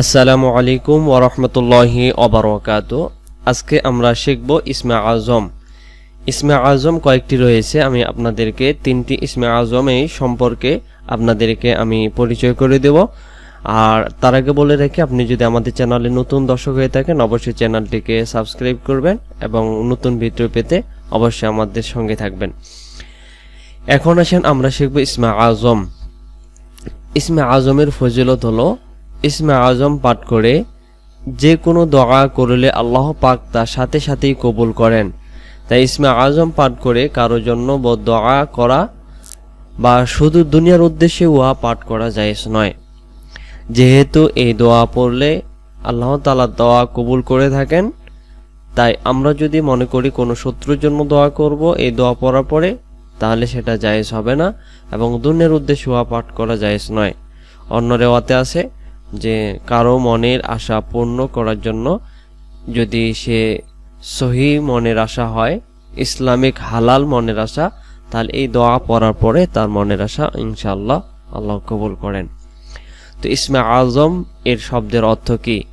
আসসালামু আলাইকুম ওরহমতুল্লাহি অবরকাত আজকে আমরা শিখব ইসমে আজম। ইসমে আজম কয়েকটি রয়েছে, আমি আপনাদেরকে তিনটি ইসমে আজম এই সম্পর্কে আপনাদেরকে আমি পরিচয় করে দেব। আর তার আগে বলে রাখি, আপনি যদি আমাদের চ্যানেলে নতুন দর্শক হয়ে থাকেন, অবশ্যই চ্যানেলটিকে সাবস্ক্রাইব করবেন এবং নতুন ভিডিও পেতে অবশ্যই আমাদের সঙ্গে থাকবেন। এখন আসেন আমরা শিখব ইসমে আজম। ইসমে আজমের ফজিলত হলো ইসমে আজম পাঠ করে, যে কোনো দোয়া করলে আল্লাহ পাক তার সাথে সাথেই কবুল করেন। তাই ইসমে আজম পাঠ করে কারও জন্য দোয়া করা বা শুধু দুনিয়ার উদ্দেশ্যে উহা পাঠ করা জায়েজ নয়। যেহেতু এই দোয়া পড়লে আল্লাহ তালা দোয়া কবুল করে থাকেন, তাই আমরা যদি মনে করি কোনো শত্রুর জন্য দোয়া করব, এই দোয়া পড়ার পরে, তাহলে সেটা জায়েজ হবে না এবং দুনিয়ার উদ্দেশ্যে উহা পাঠ করা জায়েজ নয়। অন্য রেওয়াতে আছে যে কারও মনের আশা পূর্ণ করার জন্য যদি সে সহি মনের আশা হয়, ইসলামিক হালাল মনের আশা, তাহলে এই দোয়া পড়ার পরে তার মনের আশা ইনশাল্লাহ আল্লাহ কবুল করেন। তো ইসমে আজম এর শব্দের অর্থ কি?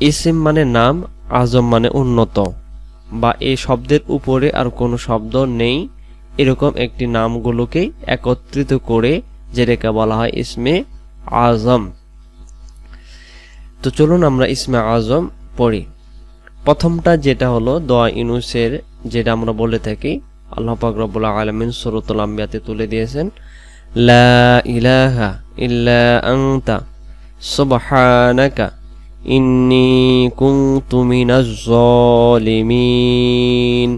ইসিম মানে নাম, আজম মানে উন্নত। বা এই শব্দের উপরে আর কোনো শব্দ নেই, এরকম একটি নামগুলোকেই একত্রিত করে, যেটাকে বলা হয় ইসমে আজম। তো চলুন আমরা ইসমা আজম পড়ি। প্রথমটা যেটা হলো দোয়া ইনুসের যেটা আমরা বলে থাকি, আল্লাহ পাক আলামিন সূরাতুল আম্বিয়াতে তুলে দিয়েছেন, লা ইলাহা জালিমিন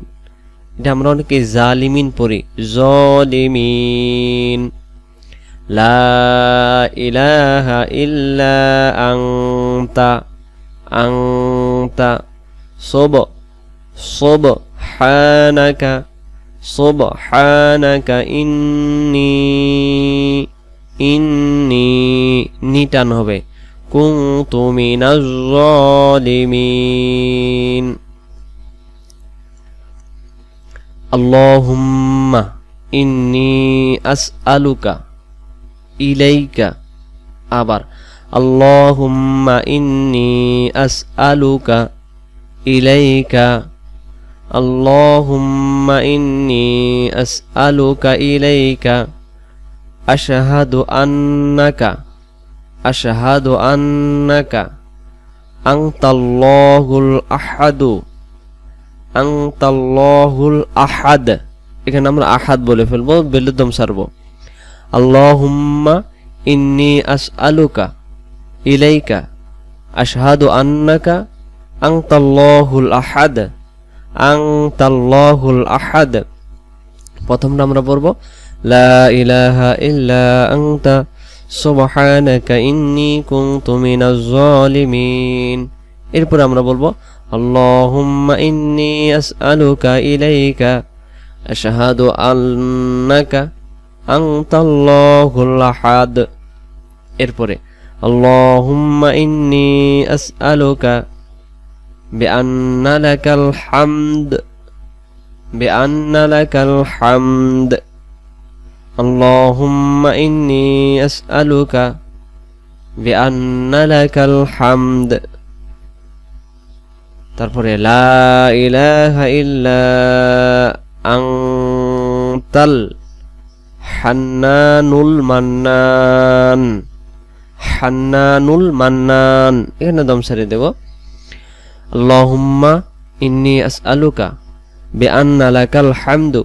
এটা আমরা অনেকে জালিমিন পড়ি, জালিমিন। লা ইলাহা ইল্লা আনতা আনতা সব সব হানাকা সুবহানাকা ইন্নি ইন্নি, নিটান হবে। কুনতু মিনাজ জালিমিন। আল্লাহুম্মা ইন্নি আসআলুকা ইলাইকা। আবার, আল্লাহুম্মা ইন্নি আসআলুকা ইলাইকা। আল্লাহুম্মা ইন্নি আসআলুকা ইলাইকা। আশহাদু আন্নাকা। আশহাদু আন্নাকা। আনতাল্লাহুল আহাদু। আনতাল্লাহুল আহাদ। এখানে আমরা আহাদ বলে ফেলব বেলুদম সারবো। আল্লাহুম্মা ইন্নি আসআলুকা ইলাইকা আশহাদু আন্নাকা আনতাল্লাহুল আহাদ আনতাল্লাহুল আহাদ। প্রথমটা আমরা পড়ব, লা ইলাহা ইল্লা আনতা, সুবহানাকা ইন্নী কুনতু মিনাজ জালিমিন এরপর আমরা বলব, আল্লাহুম্মা ইন্নী আসআলুকা ইলাইকা, আশহাদু আন্নাকা আংতাল্লাহুল আহাদ। এরপরে, আল্লাহুম্মা ইন্নি আসআলুকা বিআন্না লাকাল হামদ বিআন্না লাকাল হামদ। আল্লাহুম্মা ইন্নি আসআলুকা বিআন্না লাকাল হামদ। তারপরে, লা ইলাহা ইল্লা আংতাল حنان المنان. حنان المنان. إيه ندم سري دبو اللهم إني أسألك بأن لك الحمد.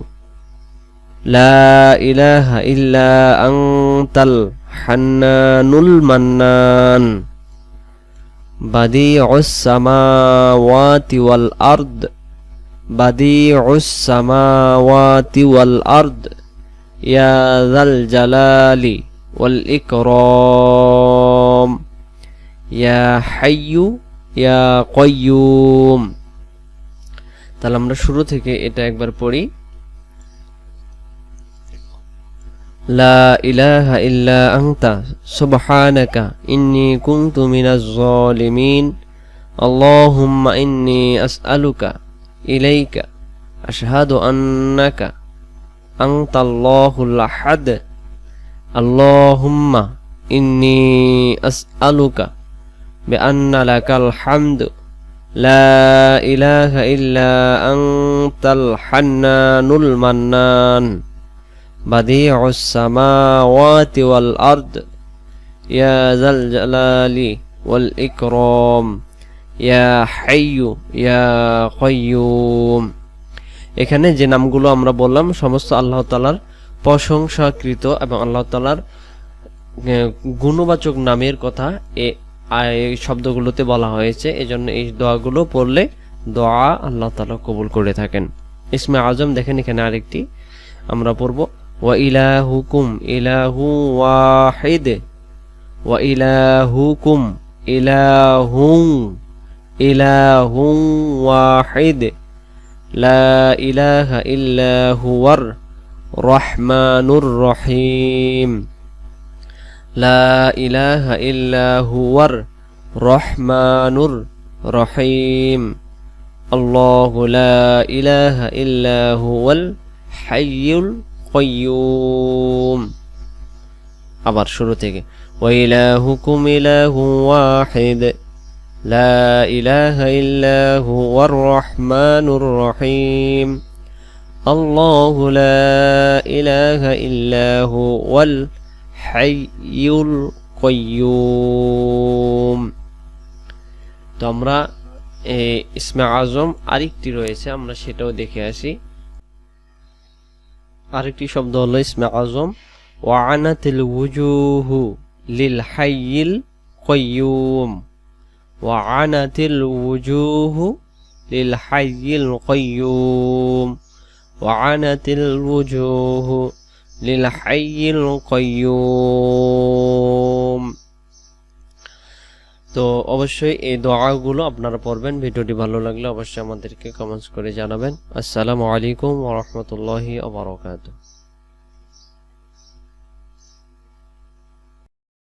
لا إله إلا أنت الحنان المنان. بديع السماوات والأرض. بديع السماوات والأرض. ইয়া জাল জালালি ওয়াল ইকরাম। ইয়া হাইয়ু, ইয়া কয়ুম তাহলে আমরা শুরু থেকে এটা একবার পড়ি। লা ইলাহা ইল্লা আংতা সুবহানাকা, ইন্নি কুনতু মিনাজ জালিমিন আল্লাহুম্মা ইন্নি আসআলুকা ইলাইকা, আশহাদু আন্নাকা। أنت الله الأحد. اللهم إني أسألك بأن لك الحمد. لا إله إلا أنت الحنان المنان. بديع السماوات والأرض. يا ذا الجلال والإكرام. يا حي يا قيوم. এখানে যে নামগুলো আমরা বললাম, সমস্ত আল্লাহ তালার প্রশংসাকৃত এবং আল্লাহ তালার গুণবাচক নামের কথা এ শব্দগুলোতে বলা হয়েছে। এজন্য এই দোয়াগুলো পড়লে দোয়া আল্লাহ তালা কবুল করে থাকেন। ইসমে আজম, দেখেন এখানে আরেকটি আমরা পড়ব। ওয়া ইলাহুকুম, ইলাহু ওয়াহিদ। ওয়া ইলাহুকুম ইলাহুম ইলাহুম ওয়াহিদ। লা ইলাহা ইল্লা হুয়ার রহমানুর রহিম لا إله إلا هو الرحمن الرحيم الله لا إله إلا هو الحي القيوم আবার শুরু থেকে وإلهكم إله واحد لا إله إلا هو الرحمن الرحيم الله لا إله إلا هو হাইয়ুল কয়্যুম তো আমরা ইসমে আজম আরেকটি রয়েছে আমরা সেটাও দেখে আসি আরেকটি শব্দ হলো ইসমে আজম ওয়ানাতিল উজুহু লিল হাইয়িল কয়্যুম উজুহু লিল হাইয়িল কয়্যুম ওয়ানাতিল উজুহু লিলহাইয়িল কয়্যুম তো অবশ্যই এই দোয়াগুলো আপনারা পড়বেন। ভিডিওটি ভালো লাগলে অবশ্যই আমাদেরকে কমেন্টস করে জানাবেন। আসসালামু আলাইকুম ওয়া রাহমাতুল্লাহি